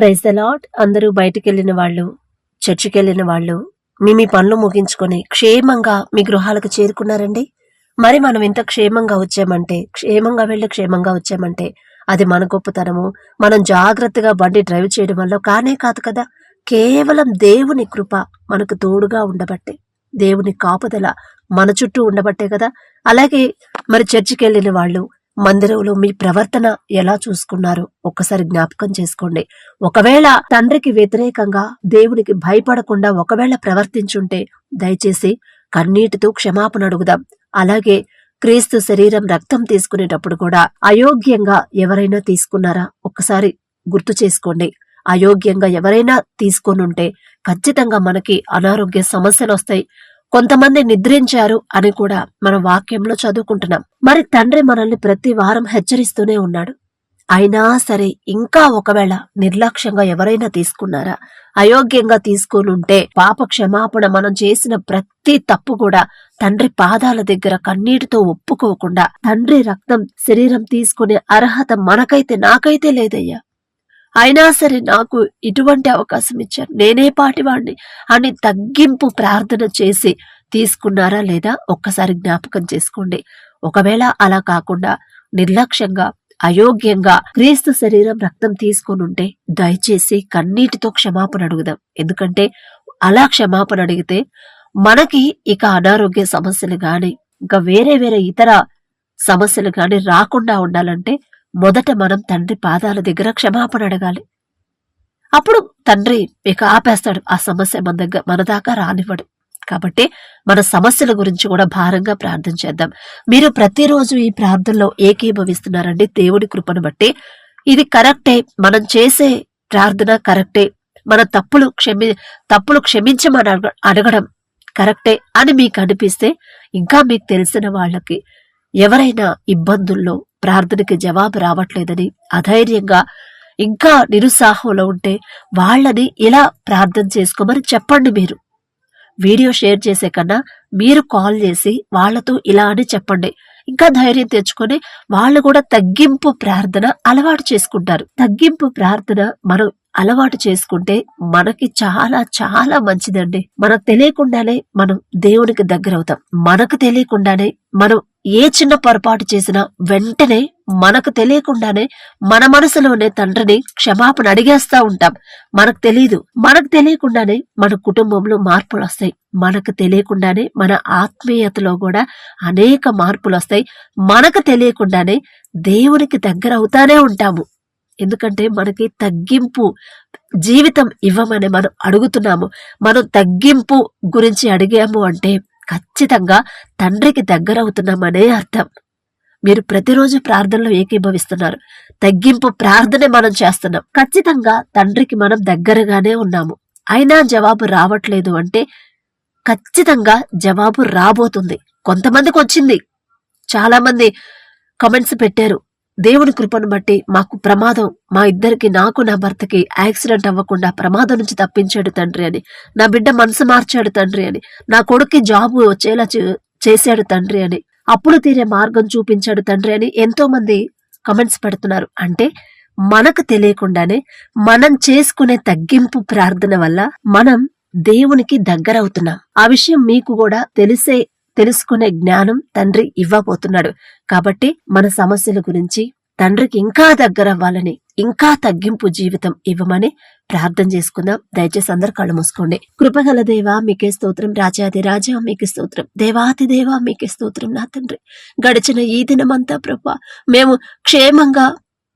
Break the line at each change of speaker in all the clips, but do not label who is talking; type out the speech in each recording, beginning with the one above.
Praise the lot అందరూ బయటికి వెళ్ళిన వాళ్ళు చర్చికి వెళ్ళిన వాళ్ళు మీ మీ పనులు ముగించుకొని క్షేమంగా మీ గృహాలకు చేరుకున్నారండి? మరి మనం ఇంత క్షేమంగా వచ్చామంటే క్షేమంగా వెళ్ళి క్షేమంగా వచ్చామంటే అది మన గొప్పతనము. మనం జాగ్రత్తగా బండి డ్రైవ్ చేయడం వల్ల కానే కాదు కదా. కేవలం దేవుని కృప మనకు తోడుగా ఉండబట్టే దేవుని కాపుదల మన చుట్టూ ఉండబట్టే కదా. అలాగే మరి చర్చికి వెళ్ళిన వాళ్ళు మందిరంలో మీ ప్రవర్తన ఎలా చూసుకున్నారు ఒక్కసారి జ్ఞాపకం చేసుకోండి. ఒకవేళ తండ్రికి వ్యతిరేకంగా దేవునికి భయపడకుండా ఒకవేళ ప్రవర్తించుంటే దయచేసి కన్నీటితో క్షమాపణ అడుగుదాం. అలాగే క్రీస్తు శరీరం రక్తం తీసుకునేటప్పుడు కూడా అయోగ్యంగా ఎవరైనా తీసుకున్నారా? ఒక్కసారి గుర్తు చేసుకోండి. అయోగ్యంగా ఎవరైనా తీసుకొనుంటే ఖచ్చితంగా మనకి అనారోగ్య సమస్యలు వస్తాయి కొంతమంది నిద్రించారు అని కూడా మన వాక్యంలో చదువుకుంటున్నాం. మరి తండ్రి మనల్ని ప్రతి వారం హెచ్చరిస్తూనే ఉన్నాడు. అయినా సరే ఇంకా ఒకవేళ నిర్లక్ష్యంగా ఎవరైనా తీసుకున్నారా? అయోగ్యంగా తీసుకునుంటే పాప క్షమాపణ మనం చేసిన ప్రతి తప్పు కూడా తండ్రి పాదాల దగ్గర కన్నీటితో ఒప్పుకోకుండా తండ్రి రక్తం శరీరం తీసుకునే అర్హత మనకైతే నాకైతే లేదయ్యా. అయినా సరే నాకు ఇటువంటి అవకాశం ఇచ్చారు. నేనే పాటివాణ్ణి అని తగ్గింపు ప్రార్థన చేసి తీసుకున్నారా లేదా ఒక్కసారి జ్ఞాపకం చేసుకోండి. ఒకవేళ అలా కాకుండా నిర్లక్ష్యంగా అయోగ్యంగా క్రీస్తు శరీరం రక్తం తీసుకొని ఉంటే దయచేసి కన్నీటితో క్షమాపణ అడుగుదాం. ఎందుకంటే అలా క్షమాపణ అడిగితే మనకి ఇక అనారోగ్య సమస్యలు గాని ఇంకా వేరే వేరే ఇతర సమస్యలు కానీ రాకుండా ఉండాలంటే మొదట మనం తండ్రి పాదాల దగ్గర క్షమాపణ అడగాలి. అప్పుడు తండ్రి ఇక ఆపేస్తాడు. ఆ సమస్య మన దగ్గర మన దాకా రానివ్వడు. కాబట్టి మన సమస్యల గురించి కూడా భారంగా ప్రార్థన చేద్దాం. మీరు ప్రతిరోజు ఈ ప్రార్థనలో ఏకీభవిస్తున్నారండి. దేవుడి కృపను బట్టి ఇది కరెక్టే. మనం చేసే ప్రార్థన కరెక్టే. మన తప్పులు క్షమి తప్పులు క్షమించమని అడగ- అడగడం కరెక్టే అని మీకు అనిపిస్తే ఇంకా మీకు తెలిసిన వాళ్ళకి ఎవరైనా ఇబ్బందుల్లో ప్రార్థనకి జవాబు రావట్లేదని అధైర్యంగా ఇంకా నిరుత్సాహంలో ఉంటే వాళ్ళని ఇలా ప్రార్థన చేసుకోమని చెప్పండి మీరు. వీడియో షేర్ చేసే కన్నా మీరు కాల్ చేసి వాళ్ళతో ఇలా అని చెప్పండి. ఇంకా ధైర్యం తెచ్చుకొని వాళ్ళు కూడా తగ్గింపు ప్రార్థన అలవాటు చేసుకుంటారు. తగ్గింపు ప్రార్థన మనం అలవాటు చేసుకుంటే మనకి చాలా చాలా మంచిదండి. మనకు తెలియకుండానే మనం దేవునికి దగ్గర అవుతాం మనకు తెలియకుండానే మనం ఏ చిన్న పొరపాటు చేసినా వెంటనే మనకు తెలియకుండానే మన మనసులోనే తండ్రిని క్షమాపణ అడిగేస్తా ఉంటాం. మనకు తెలియదు మనకు తెలియకుండానే మన కుటుంబంలో మార్పులు వస్తాయి. మనకు తెలియకుండానే మన ఆత్మీయతలో కూడా అనేక మార్పులు వస్తాయి. మనకు తెలియకుండానే దేవునికి దగ్గర అవుతానే ఉంటాము. ఎందుకంటే మనకి తగ్గింపు జీవితం ఇవ్వమని మనం అడుగుతున్నాము. మనం తగ్గింపు గురించి అడిగాము అంటే ఖచ్చితంగా తండ్రికి దగ్గర అవుతున్నామనే అర్థం. మీరు ప్రతిరోజు ప్రార్థనలో ఏకీభవిస్తున్నారు. తగ్గింపు ప్రార్థనే మనం చేస్తున్నాం. ఖచ్చితంగా తండ్రికి మనం దగ్గరగానే ఉన్నాము. అయినా జవాబు రావట్లేదు అంటే ఖచ్చితంగా జవాబు రాబోతుంది. కొంతమందికి వచ్చింది. చాలామంది కమెంట్స్ పెట్టారు. దేవుని కృపను బట్టి మాకు ప్రమాదం. మా ఇద్దరికి నాకు నా భర్తకి యాక్సిడెంట్ అవ్వకుండా ప్రమాదం నుంచి తప్పించాడు తండ్రి అని. నా బిడ్డ మనసు మార్చాడు తండ్రి అని. నా కొడుక్కి జాబ్ వచ్చేలా చే- చేశాడు తండ్రి అని. అప్పులు తీరే మార్గం చూపించాడు తండ్రి అని ఎంతో మంది కమెంట్స్ పెడుతున్నారు. అంటే మనకు తెలియకుండానే మనం చేసుకునే తగ్గింపు ప్రార్థన వల్ల మనం దేవునికి దగ్గరవుతున్నాం. ఆ విషయం మీకు కూడా తెలిసే తెలుసుకునే జ్ఞానం తండ్రి ఇవ్వబోతున్నాడు. కాబట్టి మన సమస్యల గురించి తండ్రికి ఇంకా దగ్గర అవ్వాలని ఇంకా తగ్గింపు జీవితం ఇవ్వమని ప్రార్థన చేసుకుందాం. దయచేసి అందరు కళ్ళు మూసుకోండి. కృపగల దేవా మీకే స్తోత్రం. రాజాది రాజా మీకే స్తోత్రం. దేవాతి దేవా మీకే స్తోత్రం నా తండ్రి. గడిచిన ఈ దినమంతా ప్రభా మేము క్షేమంగా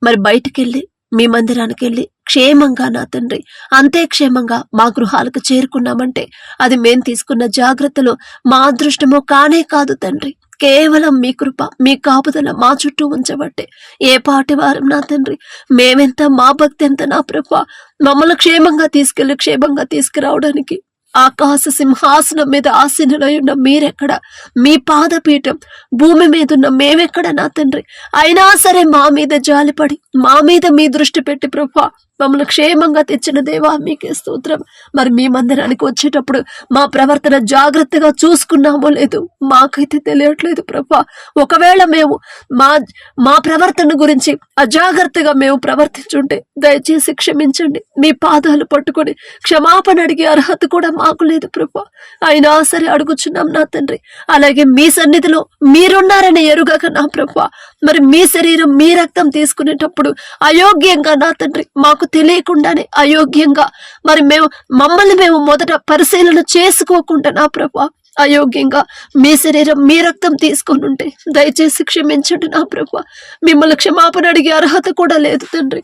మరి బయటికెళ్ళి మీ మందిరానికి వెళ్ళి క్షేమంగా నా తండ్రి. అంతే క్షేమంగా మా గృహాలకు చేరుకున్నామంటే అది మేం తీసుకున్న జాగ్రత్తలు మా అదృష్టమో కానే కాదు తండ్రి. కేవలం మీ కృప మీ కాపుదల మా చుట్టూ ఉంచబట్టే. ఏ పాటి వారం నా తండ్రి మేమెంత మా భక్తి ఎంత నా ప్రభ. మమ్మల్ని క్షేమంగా తీసుకెళ్ళి క్షేమంగా తీసుకురావడానికి ఆకాశ సింహాసనం మీద ఆసీనులై ఉన్న మీరెక్కడ? మీ పాదపీఠం భూమి మీద ఉన్న మేమెక్కడ నా తండ్రి? అయినా సరే మా మీద జాలిపడి మా మీద మీ దృష్టి పెట్టి ప్రభా మమ్మల్ని క్షేమంగా తెచ్చిన దేవా మీకే స్తోత్రం. మరి మీ మందిరానికి వచ్చేటప్పుడు మా ప్రవర్తన జాగ్రత్తగా చూసుకున్నామో లేదు మాకైతే తెలియట్లేదు ప్రభా. ఒకవేళ మేము మా మా ప్రవర్తన గురించి అజాగ్రత్తగా మేము ప్రవర్తించుంటే దయచేసి క్షమించండి. మీ పాదాలు పట్టుకొని క్షమాపణ అడిగే అర్హత కూడా మాకు లేదు ప్రభా. అయినా సరే అడుగుచున్నాం నా తండ్రి. అలాగే మీ సన్నిధిలో మీరున్నారని ఎరుగక నా ప్రభా. మరి మీ శరీరం మీ రక్తం తీసుకునేటప్పుడు అయోగ్యంగా నా తండ్రి మాకు తెలియకుండానే అయోగ్యంగా. మరి మేము మమ్మల్ని మేము మొదట పరిశీలన చేసుకోకుండా నా ప్రభా. అయోగ్యంగా మీ శరీరం మీ రక్తం తీసుకొని ఉంటే దయచేసి క్షమించండి నా ప్రభా. మిమ్మల్ని క్షమాపణ అడిగే అర్హత కూడా లేదు తండ్రి.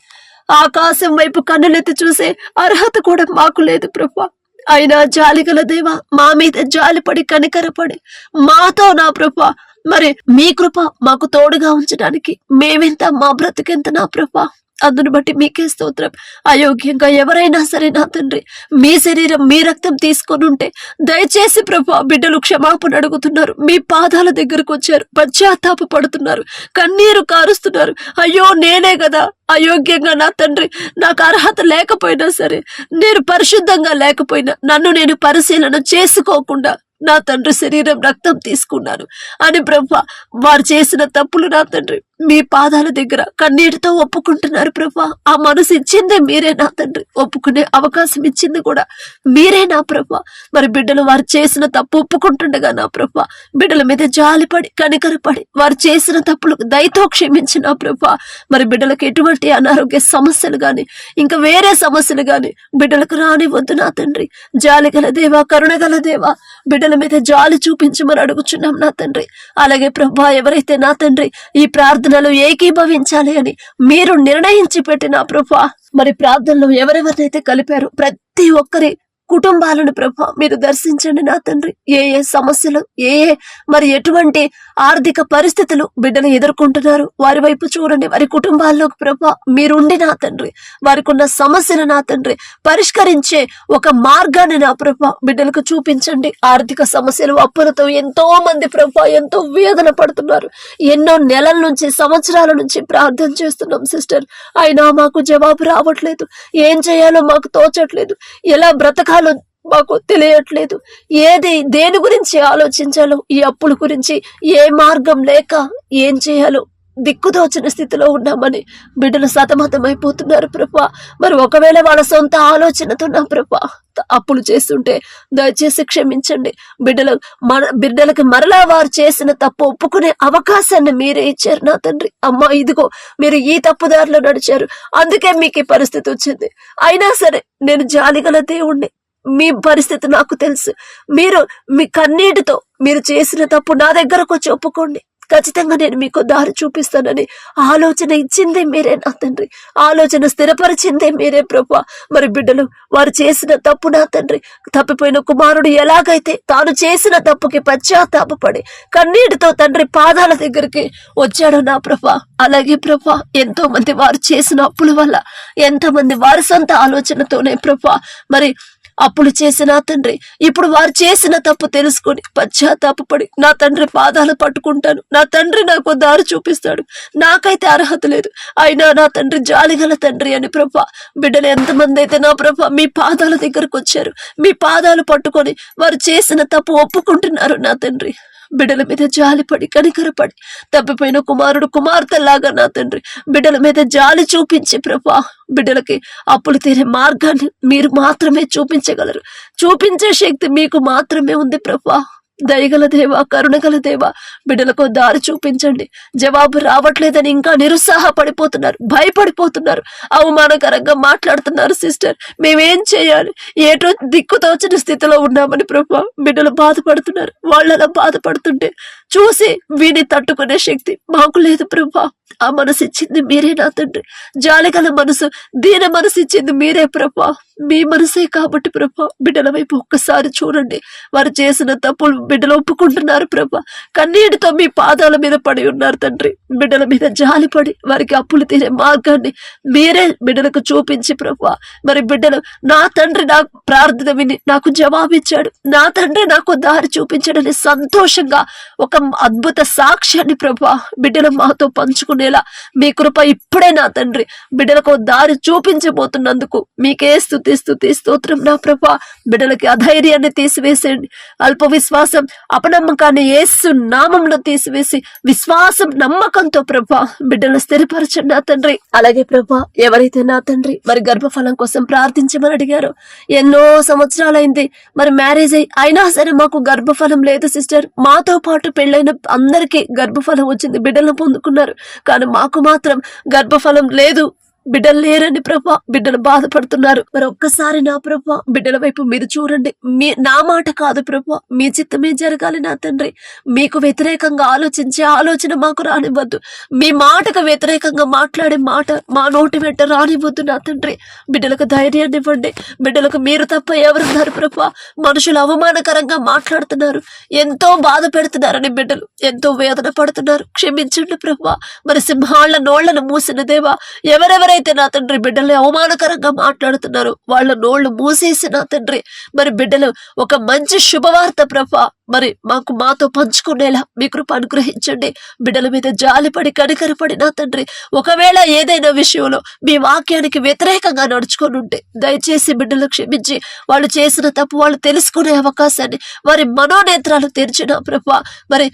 ఆకాశం వైపు కన్నులెత్తి చూసే అర్హత కూడా మాకు లేదు ప్రభా. అయినా జాలిగల దేవ మా మీద జాలిపడి కనికరపడి మాతో నా ప్రభా. మరి మీ కృప మాకు తోడుగా ఉంచడానికి మేమెంత మా బ్రతికెంత నా ప్రభా. అందును బట్టి మీకే స్తోత్రం. అయోగ్యంగా ఎవరైనా సరే నా తండ్రి మీ శరీరం మీ రక్తం తీసుకొని ఉంటే దయచేసి ప్రభా బిడ్డలు క్షమాపణ అడుగుతున్నారు. మీ పాదాల దగ్గరకు వచ్చారు. పశ్చాత్తాప పడుతున్నారు. కన్నీరు కారుస్తున్నారు. అయ్యో నేనే కదా అయోగ్యంగా నా తండ్రి. నాకు అర్హత లేకపోయినా సరే నేను పరిశుద్ధంగా లేకపోయినా నన్ను నేను పరిశీలన చేసుకోకుండా నా తండ్రి శరీరం రక్తం తీసుకున్నాను. అని బ్రహ్మ వారు చేసిన తప్పులు నా తండ్రి. మీ పాదాల దగ్గర కన్నీటితో ఒప్పుకుంటున్నారు ప్రభా. ఆ మనసు ఇచ్చిందే మీరే నా తండ్రి. ఒప్పుకునే అవకాశం ఇచ్చింది కూడా మీరే నా ప్రభా. మరి బిడ్డలు వారు చేసిన తప్పు ఒప్పుకుంటుండగా నా ప్రభా. బిడ్డల మీద జాలిపడి కనికరపడి వారు చేసిన తప్పులకు దయతో క్షమించిన ప్రభా. మరి బిడ్డలకు ఎటువంటి అనారోగ్య సమస్యలు గాని ఇంకా వేరే సమస్యలు గాని బిడ్డలకు రానివద్దు నా తండ్రి. జాలి గల దేవా కరుణ గల దేవా బిడ్డల మీద జాలి చూపించమని అడుగుచున్నాం నా తండ్రి. అలాగే ప్రభా ఎవరైతే నా తండ్రి ఈ ప్రార్థన ప్రార్థనలు ఏకీభవించాలి అని మీరు నిర్ణయించి పెట్టిన ప్రభా. మరి ప్రార్థనలు ఎవరెవరినైతే కలిపారు ప్రతి ఒక్కరి కుటుంబాలను ప్రభా మీరు దర్శించండి నా తండ్రి. ఏ ఏ సమస్యలు ఏ ఏ మరి ఎటువంటి ఆర్థిక పరిస్థితులు బిడ్డలు ఎదుర్కొంటున్నారు వారి వైపు చూడండి. వారి కుటుంబాల్లోకి ప్రభా మీరుండి నా తండ్రి. వారికి ఉన్న సమస్యలు నా తండ్రి. పరిష్కరించే ఒక మార్గాన్ని నా ప్రభా బిడ్డలకు చూపించండి. ఆర్థిక సమస్యలు అప్పులతో ఎంతో మంది ప్రభా ఎంతో వేదన పడుతున్నారు. ఎన్నో నెలల నుంచి సంవత్సరాల నుంచి ప్రార్థన చేస్తున్నాం సిస్టర్. అయినా మాకు జవాబు రావట్లేదు. ఏం చేయాలో మాకు తోచట్లేదు. ఎలా బ్రతకాలి మాకు తెలియట్లేదు. ఏది దేని గురించి ఆలోచించాలో ఈ అప్పుల గురించి ఏ మార్గం లేక ఏం చేయాలో దిక్కుదోచిన స్థితిలో ఉన్నామని బిడ్డలు సతమతమైపోతున్నారు ప్రభా. మరి ఒకవేళ వాళ్ళ సొంత ఆలోచనతో నా ప్రభా అప్పులు చేస్తుంటే దయచేసి క్షమించండి. బిడ్డలు మన బిడ్డలకి మరలా వారు చేసిన తప్పు ఒప్పుకునే అవకాశాన్ని మీరే ఇచ్చారు నా తండ్రి. అమ్మ ఇదిగో మీరు ఈ తప్పుదారిలో నడిచారు. అందుకే మీకు ఈ పరిస్థితి వచ్చింది. అయినా సరే నేను జాలిగల దేవుణ్ణి. మీ పరిస్థితి నాకు తెలుసు. మీరు మీ కన్నీటితో మీరు చేసిన తప్పు నా దగ్గరకు వచ్చి ఒప్పుకోండి. ఖచ్చితంగా నేను మీకు దారి చూపిస్తానని ఆలోచన ఇచ్చిందే మీరే నా తండ్రి. ఆలోచన స్థిరపరిచిందే మీరే ప్రభు. మరి బిడ్డలు వారు చేసిన తప్పు నా తండ్రి. తప్పిపోయిన కుమారుడు ఎలాగైతే తాను చేసిన తప్పుకి పశ్చాత్తాపడి కన్నీటితో తండ్రి పాదాల దగ్గరికి వచ్చాడు నా ప్రభా. అలాగే ప్రభా ఎంతో మంది వారు చేసిన అప్పుల వల్ల ఎంతమంది వారి సొంత ఆలోచనతోనే ప్రభా. మరి అప్పులు చేసిన తండ్రి ఇప్పుడు వారు చేసిన తప్పు తెలుసుకొని పశ్చాత్తాపడి నా తండ్రి పాదాలు పట్టుకుంటాను. నా తండ్రి నాకు దారి చూపిస్తాడు. నాకైతే అర్హత లేదు. అయినా నా తండ్రి జాలిగల తండ్రి అని ప్రభా బిడ్డలు ఎంతమంది అయితే నా ప్రభా మీ పాదాల దగ్గరకు వచ్చారు. మీ పాదాలు పట్టుకొని వారు చేసిన తప్పు ఒప్పుకుంటున్నారు నా తండ్రి. బిడ్డల మీద జాలిపడి కనికరపడి తప్పిపోయిన కుమారుడు కుమార్తెలాగా నా తండ్రి బిడ్డల మీద జాలి చూపించి ప్రభా బిడ్డలకి అప్పులు తీరే మార్గాన్ని మీరు మాత్రమే చూపించగలరు. చూపించే శక్తి మీకు మాత్రమే ఉంది ప్రభా. దయగల దేవా కరుణగల దేవా బిడ్డలకు దారి చూపించండి. జవాబు రావట్లేదని ఇంకా నిరుత్సాహపడిపోతున్నారు భయపడిపోతున్నారు అవమానకరంగా మాట్లాడుతున్నారు సిస్టర్. మేమేం చేయాలి? ఏటో దిక్కుతోచని స్థితిలో ఉన్నామని ప్రభా బిడ్డలు బాధపడుతున్నారు. వాళ్ళలా బాధపడుతుంటే చూసి వీని తట్టుకునే శక్తి మాకు లేదు ప్రభా. ఆ మనసు ఇచ్చింది మీరే నా తండ్రి. జాలిగల మనసు దీన మనసు ఇచ్చింది మీరే ప్రభా. మీ మనసే కాబట్టి ప్రభా బిడ్డల వైపు ఒక్కసారి చూడండి. వారు చేసిన తప్పులు బిడ్డలు ఒప్పుకుంటున్నారు ప్రభా. కన్నీటితో మీ పాదాల మీద పడి ఉన్నారు తండ్రి. బిడ్డల మీద జాలిపడి వారికి అప్పులు తీరే మార్గాన్ని మీరే బిడ్డలకు చూపించి ప్రభా. మరి బిడ్డలు నా తండ్రి నా ప్రార్థన విని నాకు జవాబిచ్చాడు. నా తండ్రి నాకు దారి చూపించాడని సంతోషంగా ఒక అద్భుత సాక్ష్యాన్ని ప్రభా బిడ్డలు మాతో పంచుకునేలా మీ కృప ఇప్పుడే నా తండ్రి. బిడ్డలకు దారి చూపించబోతున్నందుకు మీకే స్థుతి స్థుతి స్తోత్రం నా ప్రభా. బిడ్డలకి అధైర్యాన్ని తీసివేసేయండి. అల్ప విశ్వాసం అపనమ్మకాన్ని ఏసు నామంలో తీసివేసి విశ్వాసం నమ్మకంతో ప్రభా బిడ్డలు స్థిరపరచండి నా తండ్రి. అలాగే ప్రభా ఎవరైతే నా తండ్రి మరి గర్భఫలం కోసం ప్రార్థించమని అడిగారు ఎన్నో సంవత్సరాలైంది మరి మ్యారేజ్ అయి అయినా సరే మాకు గర్భఫలం లేదు సిస్టర్. మాతో పాటు పెళ్ళైన అందరికీ గర్భఫలం వచ్చింది బిడ్డలు పొందుకున్నారు. కానీ మాకు మాత్రం గర్భఫలం లేదు. బిడ్డలు లేరని ప్రభా. బిడ్డలు బాధపడుతున్నారు. మరి ఒక్కసారి నా ప్రభా బిడ్డల వైపు మీరు చూడండి. మీ నా మాట కాదు ప్రభా. మీ చిత్తమే జరగాలి నా తండ్రి. మీకు వ్యతిరేకంగా ఆలోచించే ఆలోచన మాకు రానివ్వద్దు. మీ మాటకు వ్యతిరేకంగా మాట్లాడే మాట మా నోటి వెంట రానివ్వద్దు నా తండ్రి. బిడ్డలకు ధైర్యాన్ని ఇవ్వండి. బిడ్డలకు మీరు తప్ప ఎవరున్నారు ప్రభా? మనుషులు అవమానకరంగా మాట్లాడుతున్నారు. ఎంతో బాధ పెడుతున్నారని బిడ్డలు. ఎంతో వేదన పడుతున్నారు. క్షమించండి ప్రభా. మరి సింహాళ్ళ నోళ్ళను మూసిన దేవా ఎవరెవరు ఎవరైతే నా తండ్రి బిడ్డలు అవమానకరంగా మాట్లాడుతున్నారు వాళ్ళ నోళ్ళు మూసేసి నా తండ్రి మరి బిడ్డలు ఒక మంచి శుభవార్త ప్రభా మరి మాకు మాతో పంచుకునేలా మీ కృప అనుగ్రహించండి. బిడ్డల మీద జాలిపడి కనికరపడి నా తండ్రి ఒకవేళ ఏదైనా విషయంలో మీ వాక్యానికి వ్యతిరేకంగా నడుచుకొని ఉంటే దయచేసి బిడ్డలు క్షమించి వాళ్ళు చేసిన తప్పు వాళ్ళు తెలుసుకునే అవకాశాన్ని వారి మనోనేత్రాలు తెరిచిన ప్రభా మరి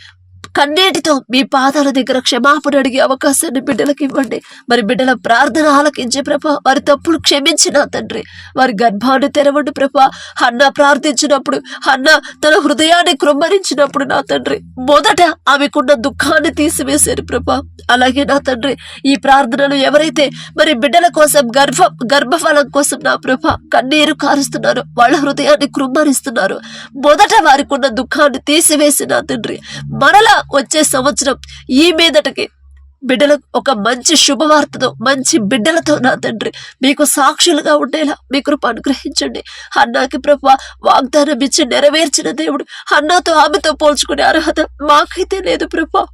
కన్నీటితో మీ పాదాల దగ్గర క్షమాపణ అడిగే అవకాశాన్ని బిడ్డలకు ఇవ్వండి. మరి బిడ్డల ప్రార్థన ఆలకించే ప్రభ వారి తప్పులు క్షమించిన తండ్రి. వారి గర్భాన్ని తెరవండి ప్రభ. హన్న ప్రార్థించినప్పుడు హన్న తన హృదయాన్ని కృమ్మరించినప్పుడు నా తండ్రి మొదట ఆమెకున్న దుఃఖాన్ని తీసివేశారు ప్రభ. అలాగే నా తండ్రి ఈ ప్రార్థనలు ఎవరైతే మరి బిడ్డల కోసం గర్భ గర్భఫలం కోసం నా ప్రభ కన్నీరు కారుస్తున్నారు వాళ్ళ హృదయాన్ని కృమ్మరిస్తున్నారు మొదట వారికి ఉన్న దుఃఖాన్ని తీసివేసి నా తండ్రి మరలా వచ్చే సంవత్సరం ఈ మీదటకి బిడ్డలకు ఒక మంచి శుభవార్తతో మంచి బిడ్డలతో నా తండ్రి మీకు సాక్షులుగా ఉండేలా మీ కృప అనుగ్రహించండి. అన్నాకి ప్రభు వాగ్దానం ఇచ్చి నెరవేర్చిన దేవుడు అన్నాతో ఆమెతో పోల్చుకునే అర్హత మాకైతే లేదు ప్రభా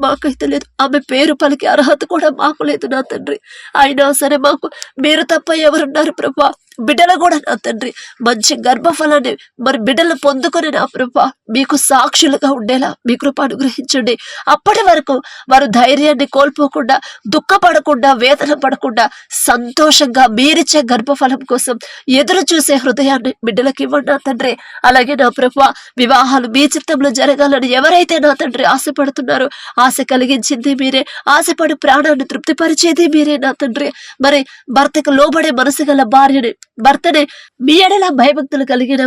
మాకైతే లేదు. ఆమె పేరు పలికి అర్హత కూడా మాకు లేదు నా తండ్రి. అయినా సరే మాకు మీరు తప్ప ఎవరున్నారు ప్రభా బిడ్డలు కూడా నా తండ్రి. మంచి గర్భఫలాన్ని మరి బిడ్డలు పొందుకొని నా ప్రభా మీకు సాక్షులుగా ఉండేలా మీ కృప అనుగ్రహించండి. అప్పటి వరకు వారు ధైర్యాన్ని కోల్పోకుండా దుఃఖపడకుండా వేదన పడకుండా సంతోషంగా మీరిచ్చే గర్భఫలం కోసం ఎదురు చూసే హృదయాన్ని బిడ్డలకు ఇవ్వండి నా తండ్రి. అలాగే నా ప్రభా వివాహాలు మీ చిత్తంలో జరగాలని ఎవరైతే నా తండ్రి ఆశపడుతున్నారో ఆశ కలిగించింది మీరే ఆశపడి ప్రాణాన్ని తృప్తిపరిచేది మీరే నా తండ్రి. మరి భర్తకు లోబడే మనసు గల భార్యని భర్తని మీ ఎడల భయభక్తులు కలిగిన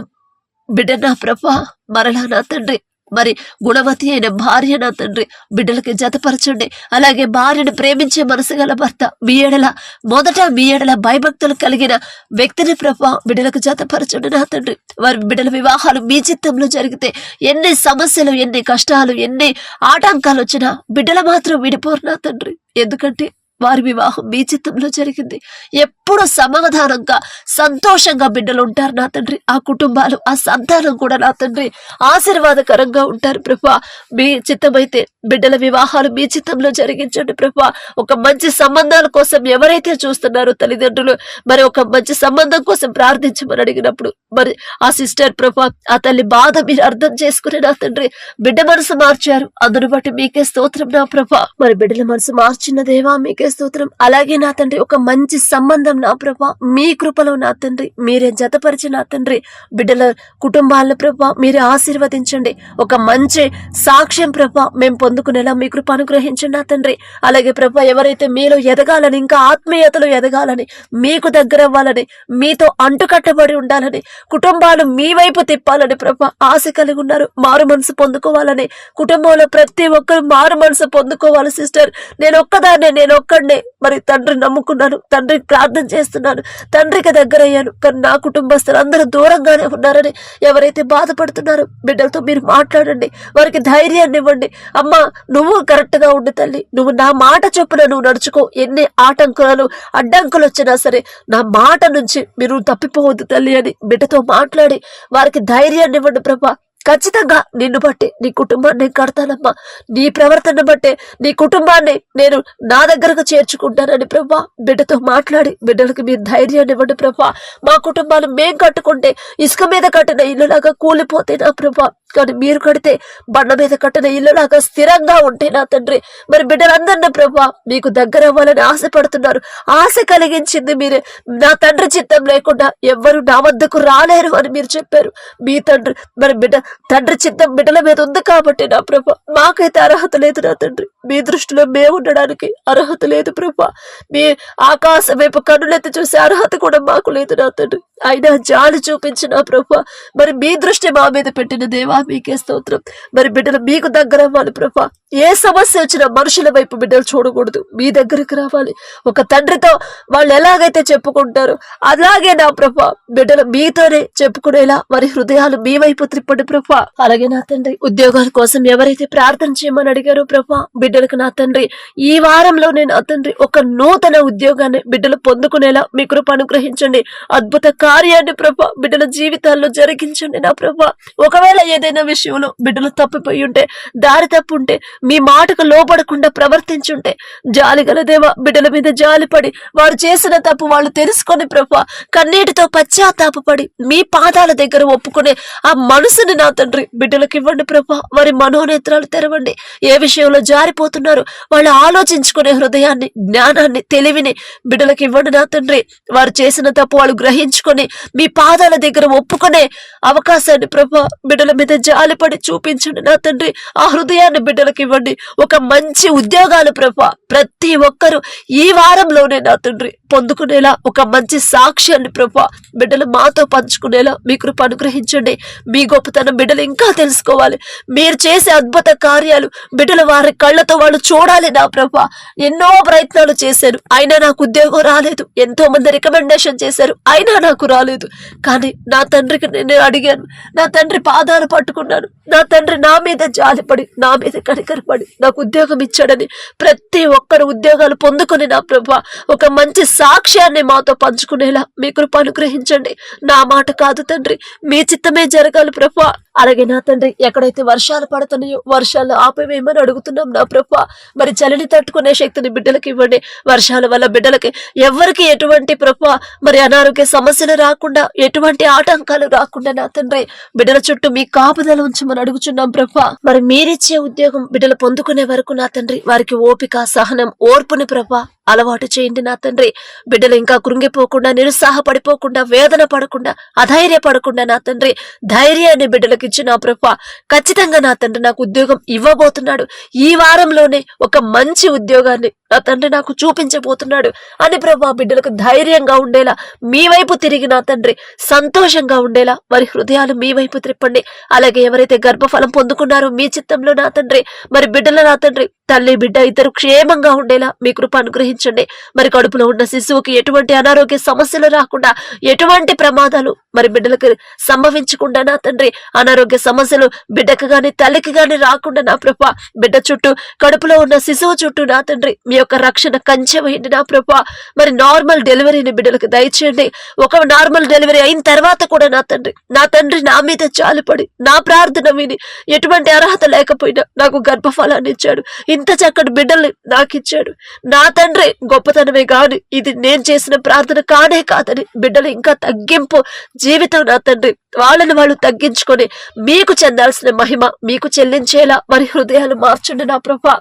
బిడ్డ నా ప్రభా? మరలా నా తండ్రి. మరి గుణవతి అయిన భార్య నా తండ్రి. బిడ్డలకి జతపరచండి. అలాగే భార్యను ప్రేమించే మనసు గల భర్త మీ ఎడల మొదట మీ ఎడల భయభక్తులు కలిగిన వ్యక్తిని ప్రభా బిడ్డలకు జతపరచండి నా తండ్రి. వారి బిడ్డల వివాహాలు మీ చిత్తంలో జరిగితే ఎన్ని సమస్యలు ఎన్ని కష్టాలు ఎన్ని ఆటంకాలు వచ్చినా బిడ్డల మాత్రం విడిపోరు నా తండ్రి. ఎందుకంటే వారి వివాహం మీ చిత్తంలో జరిగింది. ఎప్పుడు సమాధానంగా సంతోషంగా బిడ్డలు ఉంటారు నా తండ్రి. ఆ కుటుంబాలు ఆ సంతానం కూడా నా తండ్రి. ఆశీర్వాదకరంగా ఉంటారు ప్రభా. మీ చిత్తమైతే బిడ్డల వివాహాలు మీ చిత్తంలో జరిగించండి ప్రభా. ఒక మంచి సంబంధాల కోసం ఎవరైతే చూస్తున్నారో తల్లిదండ్రులు మరి ఒక మంచి సంబంధం కోసం ప్రార్థించమని అడిగినప్పుడు మరి ఆ సిస్టర్ ప్రభా ఆ తల్లి బాధ మీరు అర్థం చేసుకుని నా తండ్రి బిడ్డ మనసు మార్చారు. అందును బట్టి మీకే స్తోత్రం నా ప్రభా. మరి బిడ్డల మనసు మార్చిన దేవా మీకే స్తోత్రం. అలాగే నా తండ్రి ఒక మంచి సంబంధం నా ప్రభా. మీ కృపలో నా తండ్రి. మీరే జతపరిచి నా తండ్రి. బిడ్డల కుటుంబాలను ప్రభా మీరే ఆశీర్వదించండి. ఒక మంచి సాక్ష్యం ప్రభా మేము పొందుకునేలా మీ కృప అనుగ్రహించండి నా తండ్రి. అలాగే ప్రభా ఎవరైతే మీలో ఎదగాలని ఇంకా ఆత్మీయతలో ఎదగాలని మీకు దగ్గర అవ్వాలని మీతో అంటుకట్టబడి ఉండాలని కుటుంబాలు మీ వైపు తిప్పాలని ప్రభా ఆశ కలిగి ఉన్నారు. మారు మనసు పొందుకోవాలని కుటుంబంలో ప్రతి ఒక్కరు మారు మనసు పొందుకోవాలి సిస్టర్. నేను ఒక్కదాన్ని నేను ఒక్కడనే మరి తండ్రి నమ్ముకున్నాను తండ్రి ప్రార్థన చేస్తున్నాను తండ్రికి దగ్గర అయ్యాను కానీ నా కుటుంబస్తులు అందరూ దూరంగానే ఉన్నారని ఎవరైతే బాధపడుతున్నారో బిడ్డలతో మీరు మాట్లాడండి వారికి ధైర్యాన్ని ఇవ్వండి. అమ్మ నువ్వు కరెక్ట్గా ఉండు తల్లి నువ్వు నా మాట చొప్పున నువ్వు నడుచుకో ఎన్ని ఆటంకాలు అడ్డంకులు వచ్చినా సరే నా మాట నుంచి మీరు తప్పిపోవద్దు తల్లి అని బిడ్డతో మాట్లాడి వారికి ధైర్యాన్ని ఇవ్వండి ప్రభా. ఖచ్చితంగా నిన్ను బట్టి నీ కుటుంబాన్ని నేను కడతానమ్మా. నీ ప్రవర్తన బట్టే నీ కుటుంబాన్ని నేను నా దగ్గరకు చేర్చుకుంటానని ప్రభా బిడ్డతో మాట్లాడి బిడ్డలకు మీరు ధైర్యాన్ని ఇవ్వండి ప్రభా మా కుటుంబాలు మేం కట్టుకుంటే ఇసుక మీద కట్టిన ఇల్లులాగా కూలిపోతే నా ప్రభా కానీ మీరు కడితే బండ మీద కట్టిన ఇల్లులాగా స్థిరంగా ఉంటే నా తండ్రి. మరి బిడ్డలందరినీ ప్రభా మీకు దగ్గర అవ్వాలని ఆశపడుతున్నారు. ఆశ కలిగించింది మీరే. నా తండ్రి చిత్తం లేకుండా ఎవ్వరు నా వద్దకు రాలేరు అని మీరు చెప్పారు. మీ తండ్రి మరి బిడ్డ తండ్రి చిత్తం బిడ్డల మీద ఉంది కాబట్టి నా ప్రభా. మాకైతే అర్హత లేదు నా తండ్రి. మీ దృష్టిలో మేము ఉండడానికి అర్హత లేదు ప్రభా. మీ ఆకాశం వైపు కన్నులెత్తి చూసే అర్హత కూడా మాకు లేదు నా తండ్రి. అయినా జాలి చూపించిన ప్రభా మరి మీ దృష్టి మా మీద పెట్టిన దేవా మీకే స్తోత్రం మరి బిడ్డలు మీకు దగ్గర అవ్వాలి ప్రభా. ఏ సమస్య వచ్చినా మనుషుల వైపు బిడ్డలు చూడకూడదు. మీ దగ్గరికి రావాలి. ఒక తండ్రితో వాళ్ళు ఎలాగైతే చెప్పుకుంటారో అలాగే నా ప్రభ బిడ్డలు మీతోనే చెప్పుకునేలా వారి హృదయాలు మీ వైపు త్రిప్పండి ప్రభా. అలాగే నా తండ్రి ఉద్యోగాల కోసం ఎవరైతే ప్రార్థన చేయమని అడిగారో ప్రభా బిడ్డలకు నా తండ్రి ఈ వారంలో నా తండ్రి ఒక నూతన ఉద్యోగాన్ని బిడ్డలు పొందుకునేలా మీ కృప అనుగ్రహించండి. అద్భుత కార్యాన్ని ప్రభ బిడ్డల జీవితాల్లో జరిగించండి నా ప్రభ. ఒకవేళ ఏదైనా విషయంలో బిడ్డలు తప్పిపోయి ఉంటే దారి తప్పు ఉంటే మీ మాటకు లోపడకుండా ప్రవర్తించుంటే జాలి గల దేవ బిడ్డల మీద జాలిపడి వారు చేసిన తప్పు వాళ్ళు తెలుసుకొని ప్రభా కన్నీటితో పశ్చాత్తాపడి మీ పాదాల దగ్గర ఒప్పుకునే ఆ మనసుని నా తండ్రి బిడ్డలకు ఇవ్వండి ప్రభు వారి మనోనేత్రాలు తెరవండి. ఏ విషయంలో జారిపోతున్నారు వాళ్ళు ఆలోచించుకునే హృదయాన్ని జ్ఞానాన్ని తెలివిని బిడ్డలకు ఇవ్వండి నా తండ్రి. వారు చేసిన తప్పు వాళ్ళు గ్రహించుకొని మీ పాదాల దగ్గర ఒప్పుకునే అవకాశాన్ని ప్రభా బిడ్డల మీద జాలిపడి చూపించండి నా తండ్రి. ఆ హృదయాన్ని బిడ్డలకి ఇవ్వండి. ఒక మంచి ఉద్యోగాలు ప్రభా. ప్రతి ఒక్కరూ ఈ వారంలోనే నా తండ్రి. పొందుకునేలా ఒక మంచి సాక్ష్యాన్ని ప్రభా బిడ్డలు మాతో పంచుకునేలా మీ కృప అనుగ్రహించండి. మీ గొప్పతనం బిడ్డలు ఇంకా తెలుసుకోవాలి. మీరు చేసే అద్భుత కార్యాలు బిడ్డలు వారి కళ్ళతో వాళ్ళు చూడాలి నా ప్రభా. ఎన్నో ప్రయత్నాలు చేశాను అయినా నాకు ఉద్యోగం రాలేదు. ఎంతో మంది రికమెండేషన్ చేశారు. అయినా నాకు రాలేదు. కానీ నా తండ్రికి నేను అడిగాను. నా తండ్రి పాదాలు పట్టుకున్నాను. నా తండ్రి నా మీద జాలిపడి నా మీద కనికరపడి నాకు ఉద్యోగం ఇచ్చాడని ప్రతి ఒక్కరు ఉద్యోగాలు పొందుకొని నా ప్రభా ఒక మంచి సాక్ష్యాన్ని మాతో పంచుకునేలా మీ కృప అనుగ్రహించండి. నా మాట కాదు తండ్రి. మీ చిత్తమే జరగాలి ప్రభా. అలాగే నా తండ్రి ఎక్కడైతే వర్షాలు పడుతున్నాయో వర్షాలు ఆపేవేమని అడుగుతున్నాం నా ప్రభు. మరి చలిని తట్టుకునే శక్తిని బిడ్డలకి ఇవ్వండి. వర్షాల వల్ల బిడ్డలకి ఎవరికి ఎటువంటి ప్రభు మరి అనారోగ్య సమస్యలు రాకుండా ఎటువంటి ఆటంకాలు రాకుండా నా తండ్రి. బిడ్డల చుట్టూ మీ కాపుదల ఉంచమని అడుగుచున్నాం ప్రభా. మరి మీరిచ్చే ఉద్యోగం బిడ్డలు పొందుకునే వరకు నా తండ్రి వారికి ఓపిక సహనం ఓర్పుని ప్రభ అలవాటు చేయండి నా తండ్రి. బిడ్డలు ఇంకా కృంగిపోకుండా నిరుత్సాహపడిపోకుండా వేదన పడకుండా అధైర్యపడకుండా నా తండ్రి ధైర్యాన్ని బిడ్డలకు ఇచ్చి నా ప్రభు ఖచ్చితంగా నా తండ్రి నాకు ఉద్యోగం ఇవ్వబోతున్నాడు. ఈ వారంలోనే ఒక మంచి ఉద్యోగాన్ని నా తండ్రి నాకు చూపించబోతున్నాడు అని ప్రభా బిడ్డలకు ధైర్యంగా ఉండేలా మీ వైపు తిరిగి నా తండ్రి సంతోషంగా ఉండేలా వారి హృదయాలు మీ వైపు త్రిప్పండి. అలాగే ఎవరైతే గర్భఫలం పొందుకున్నారో మీ చిత్తంలో నా తండ్రి మరి బిడ్డల నా తండ్రి తల్లి బిడ్డ ఇద్దరు క్షేమంగా ఉండేలా మీ కృప అనుగ్రహించండి. మరి కడుపులో ఉన్న శిశువుకి ఎటువంటి అనారోగ్య సమస్యలు రాకుండా ఎటువంటి ప్రమాదాలు మరి బిడ్డలకు సంభవించకుండా నా తండ్రి అనారోగ్య సమస్యలు బిడ్డకు గాని తల్లికి గాని రాకుండా నా ప్రభా బిడ్డ చుట్టూ కడుపులో ఉన్న శిశువు చుట్టూ నా తండ్రి మీ యొక్క రక్షణ కంచె నా ప్రభ. మరి నార్మల్ డెలివరీని బిడ్డలకు దయచేయండి. ఒక నార్మల్ డెలివరీ అయిన తర్వాత కూడా నా తండ్రి నా తండ్రి నా మీద చాలుపడి నా ప్రార్థన విని ఎటువంటి అర్హత లేకపోయినా నాకు గర్భఫలాన్ని ఇచ్చాడు. ఇంత చక్కటి బిడ్డల్ని నాకు ఇచ్చాడు. నా తండ్రి గొప్పతనమే కాదు ఇది నేను చేసిన ప్రార్థన కానే కాదని బిడ్డలు ఇంకా తగ్గింపు జీవితం నా తండ్రి వాళ్ళని వాళ్ళు తగ్గించుకొని మీకు చెందాల్సిన మహిమ మీకు చెల్లించేలా మరి హృదయాలు మార్చండి నా ప్రభా.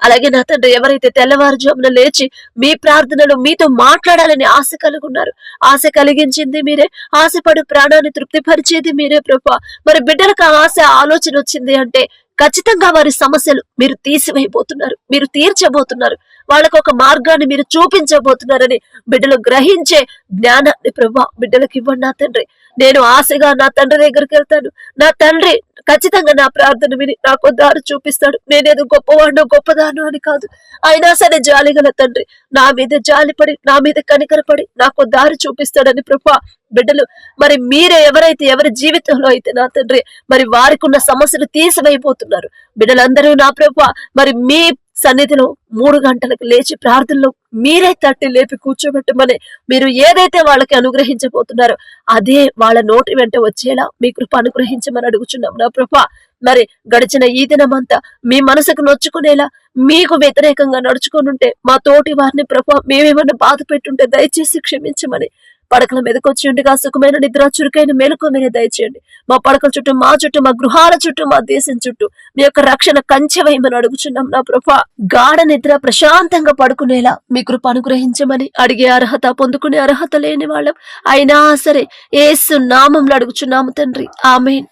అలాగే నా తండ్రి ఎవరైతే తెల్లవారుజామున లేచి మీ ప్రార్థనలు మీతో మాట్లాడాలని ఆశ కలుగున్నారు ఆశ కలిగించింది మీరే ఆశపడు ప్రాణాన్ని తృప్తిపరిచేది మీరే ప్రభా. మరి బిడ్డలకు ఆ ఆశ ఆలోచన వచ్చింది అంటే ఖచ్చితంగా వారి సమస్యలు మీరు తీసివేయబోతున్నారు మీరు తీర్చబోతున్నారు వాళ్ళకు ఒక మార్గాన్ని మీరు చూపించబోతున్నారని బిడ్డలు గ్రహించే జ్ఞానాన్ని ప్రభా బిడ్డలకు ఇవ్వండి నా తండ్రి. నేను ఆశగా నా తండ్రి దగ్గరికి వెళ్తాను. నా తండ్రి ఖచ్చితంగా నా ప్రార్థన విని నాకు దారి చూపిస్తాడు. నేనేదో గొప్పవాడు గొప్పదాను అని కాదు. అయినా సరే జాలి గల తండ్రి నా మీద జాలిపడి నా మీద కనికరపడి నాకు దారి చూపిస్తాడని ప్రభా బిడ్డలు మరి మీరే ఎవరైతే ఎవరి జీవితంలో అయితే నా తండ్రి మరి వారికి ఉన్న సమస్యలు తీసివైపోతున్నారు బిడ్డలందరూ నా ప్రభా మరి మీ సన్నిధిలో మూడు గంటలకు లేచి ప్రార్థనలో మీరే తట్టి లేపి కూర్చోబెట్టమని మీరు ఏదైతే వాళ్ళకి అనుగ్రహించబోతున్నారో అదే వాళ్ళ నోటి వెంట వచ్చేలా మీ కృప అనుగ్రహించమని అడుగుచున్నాం. నా ప్రభా మరి గడిచిన ఈ దినమంతా మీ మనసుకు నొచ్చుకునేలా మీకు వ్యతిరేకంగా నడుచుకొని మా తోటి వారిని ప్రభా మేమేమన్నా బాధ పెట్టుంటే దయచేసి క్షమించమని పడకల మీదకొచ్చి ఉండగా సుఖమైన నిద్ర చురుకైన మేలుకో మీరే దయచేయండి మా పడకల చుట్టూ మా చుట్టూ మా గృహాల చుట్టూ మా దేశం చుట్టూ మీ యొక్క రక్షణ కంచెవేయమని అడుగుచున్నాం నా ప్రభా. గాఢ నిద్ర ప్రశాంతంగా పడుకునేలా మీ కృప అనుగ్రహించమని అడిగే అర్హత పొందుకునే అర్హత లేని వాళ్ళం. అయినా సరే ఏసు నామంలో అడుగుచున్నాము తండ్రి. ఆమెన్.